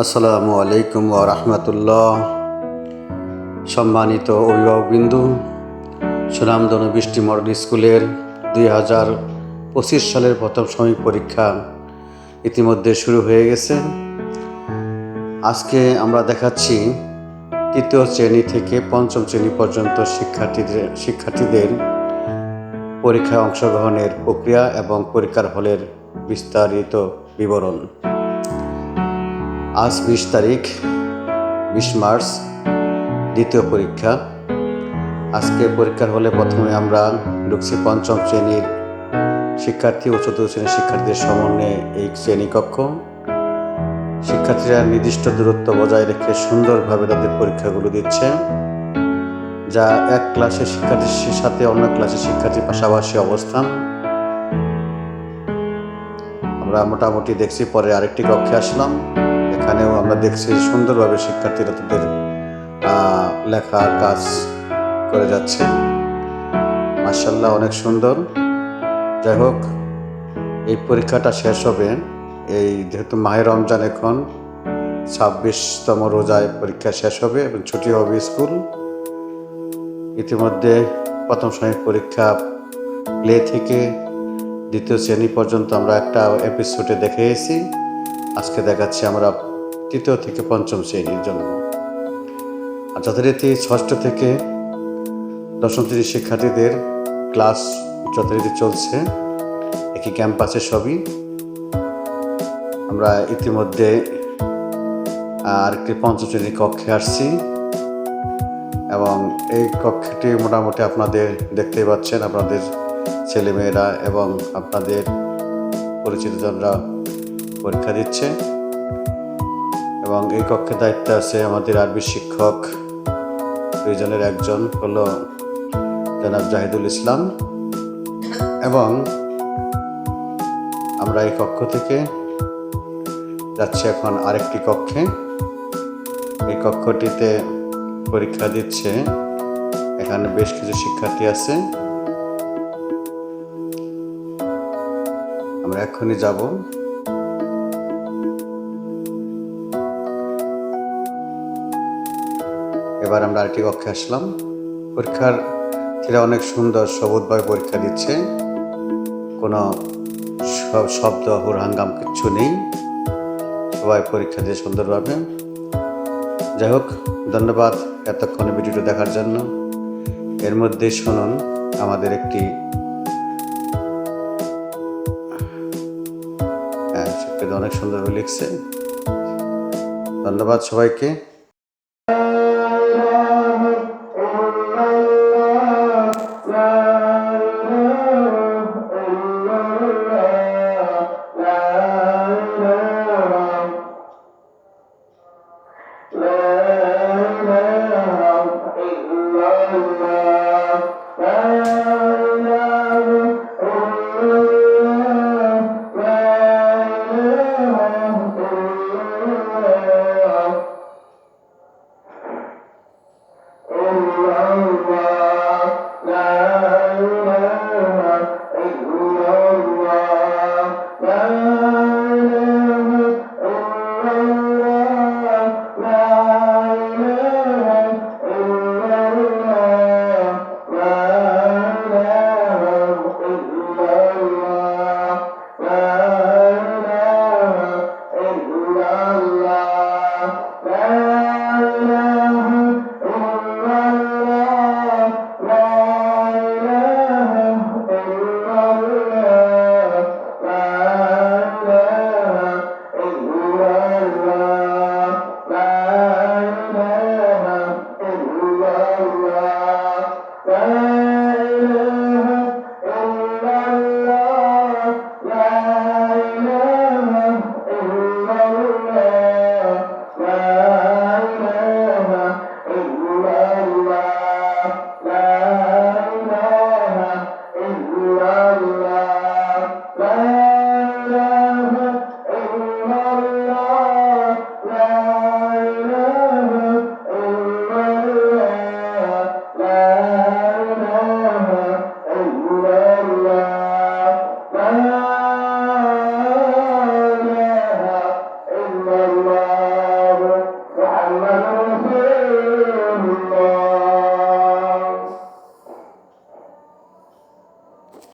আসসালামু আলাইকুম ওয়া রাহমাতুল্লাহ। সম্মানিত অভিভাবকবৃন্দু সুনামধনু বৃষ্টি মডেল স্কুলের দুই হাজার পঁচিশ সালের প্রথম শ্রমিক পরীক্ষা ইতিমধ্যে শুরু হয়ে গেছে। আজকে আমরা দেখাচ্ছি তৃতীয় শ্রেণি থেকে পঞ্চম শ্রেণি পর্যন্ত শিক্ষার্থীদের শিক্ষার্থীদের পরীক্ষায় অংশগ্রহণের প্রক্রিয়া এবং পরীক্ষার হলের বিস্তারিত বিবরণ। আজ বিশ তারিখ, বিশ মার্চ, দ্বিতীয় পরীক্ষা। আজকে পরীক্ষার হলে প্রথমে আমরা ঢুকছি পঞ্চম শ্রেণির শিক্ষার্থী ও চতুর্থ শ্রেণির শিক্ষার্থীদের সমন্বয়ে এই শ্রেণীকক্ষ শিক্ষার্থীরা নির্দিষ্ট দূরত্ব বজায় রেখে সুন্দরভাবে তাদের পরীক্ষাগুলো দিচ্ছে। যা এক ক্লাসের শিক্ষার্থীর সাথে অন্য ক্লাসের শিক্ষার্থীর পাশাপাশি অবস্থান। আমরা মোটামুটি দেখছি, পরে আরেকটি কক্ষে আসলাম। এখানেও আমরা দেখছি সুন্দরভাবে শিক্ষার্থীরা তাদের লেখার কাজ করে যাচ্ছে। মার্শাল্লাহ অনেক সুন্দর। যাই হোক, এই পরীক্ষাটা শেষ হবে। এই যেহেতু মাহের রমজান এখন, ছাব্বিশতম রোজায় পরীক্ষা শেষ হবে এবং ছুটি হবে স্কুল। ইতিমধ্যে প্রথম শ্রেণির পরীক্ষা প্লে থেকে দ্বিতীয় শ্রেণি পর্যন্ত আমরা একটা এপিসোডে দেখে এসেছি। আজকে দেখাচ্ছি আমরা তৃতীয় থেকে পঞ্চম শ্রেণির জন্য আর যথারীতি ষষ্ঠ থেকে দশম শ্রেণির শিক্ষার্থীদের ক্লাস যথারীতি চলছে, একই ক্যাম্পাসে সবই। আমরা ইতিমধ্যে আরেকটি পঞ্চম শ্রেণির কক্ষে আসছি। এবং এই কক্ষটি মোটামুটি আপনাদের দেখতেই পাচ্ছেন, আপনাদের ছেলেমেয়েরা এবং আপনাদের পরিচিতজনরা পরীক্ষা দিচ্ছে। এবং এই কক্ষে দায়িত্বে আছে আমাদের আরবি শিক্ষক। দুইজনের একজন হলো জনাব জাহিদুল ইসলাম। এবং আমরা এই কক্ষ থেকে যাচ্ছি এখন আরেকটি কক্ষে। এই কক্ষটিতে পরীক্ষা দিচ্ছে এখানে বেশ কিছু শিক্ষার্থী আছে। আমরা এক্ষুনি যাব। এবার আমরা আরেকটি কক্ষে আসলাম। পরীক্ষার ছেলে অনেক সুন্দর সবুজভাবে পরীক্ষা দিচ্ছে। কোনো সব শব্দ, হুরহাঙ্গাম কিচ্ছু নেই। সবাই পরীক্ষা দিয়ে সুন্দরভাবে। যাই হোক, ধন্যবাদ এতক্ষণ ভিডিওটা দেখার জন্য। এর মধ্যে শুনুন আমাদের একটি অনেক সুন্দরভাবে লিখছে। ধন্যবাদ সবাইকে।